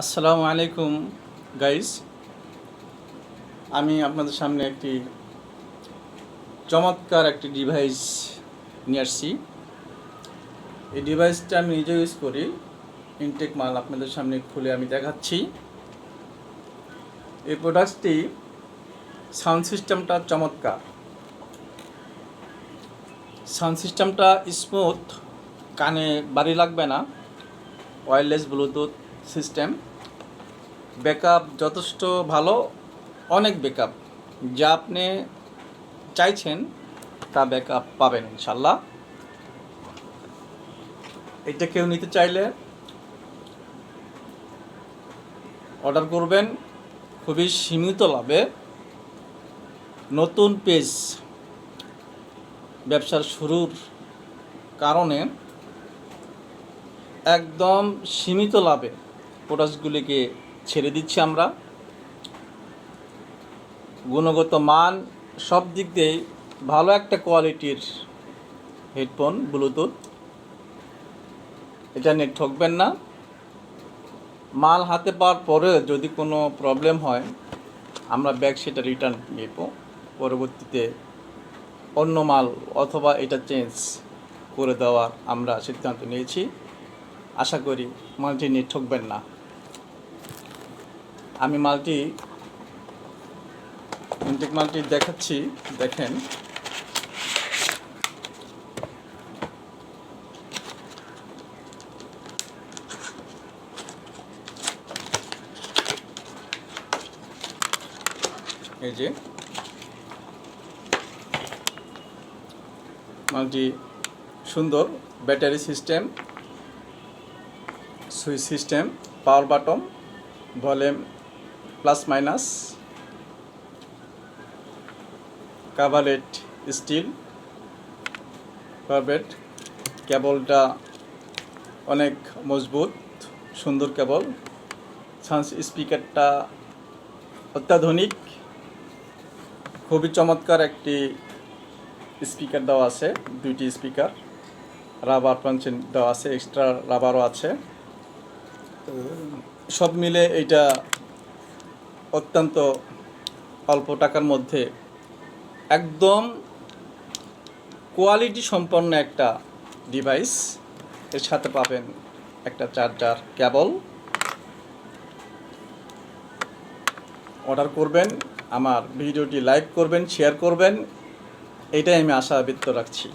আসসালামু আলাইকুম গাইস আমি আপনাদের সামনে একটি চমৎকার একটি ডিভাইস নিয়ে আসছি। এই ডিভাইসটা আমি নিজে ইউজ করি। ইনটেক মাল আপনাদের সামনে খুলে আমি দেখাচ্ছি। এই প্রোডাক্টটি সাউন্ড সিস্টেমটা চমৎকার। সাউন্ড সিস্টেমটা স্মুথ কানে বাড়ি লাগবে না। Wireless Bluetooth system. ব্যাকআপ যথেষ্ট ভালো, অনেক ব্যাকআপ। যা আপনি চাইছেন, তা ব্যাকআপ পাবেন ইনশাল্লাহ এটা কেউ নিতে চাইলে অর্ডার করবেন, খুবই সীমিত লাভে। নতুন পেজ ব্যবসার শুরুর কারণে একদম সীমিত লাভে। প্রোডাক্টগুলিকে ছেড়ে দিচ্ছি আমরা। গুণগত মান সব দিক দিয়েই ভালো একটা কোয়ালিটির হেডফোন, ব্লুটুথ। এটা নিয়ে ঠকবেন না। মাল হাতে পাওয়ার পরে যদি কোনো প্রবলেম হয়, আমরা ব্যাগ সেটা রিটার্ন নেব। পরবর্তীতে অন্য মাল অথবা এটা চেঞ্জ করে দেওয়ার আমরা সিদ্ধান্ত নিয়েছি। আশা করি মালটি নিয়ে ঠকবেন না। আমি মালটি, ইনটেক মালটি দেখাচ্ছি, দেখেন। এই যে, মালটি সুন্দর, battery system, switch system, power button, volume plus minus কাভারেট steel কার্বেট কেবলটা অনেক মজবুত, সুন্দর কেবল। সাউন্ড স্পিকারটা অত্যাধুনিক। খুবই চমৎকার একটি স্পিকার দেওয়া আছে, দুইটি স্পিকার। রাবার পাঞ্চিন দেওয়া আছে, এক্সট্রা রাবারও আছে। সব মিলে এইটা অত্যন্ত অল্প টাকার মধ্যে একদম কোয়ালিটি সম্পন্ন একটা ডিভাইস এর সাথে পাবেন একটা চার্জার কেবল অর্ডার করবেন, আমার ভিডিওটি লাইক করবেন শেয়ার করবেন। এটাই আমি আশা ব্যক্ত রাখছি।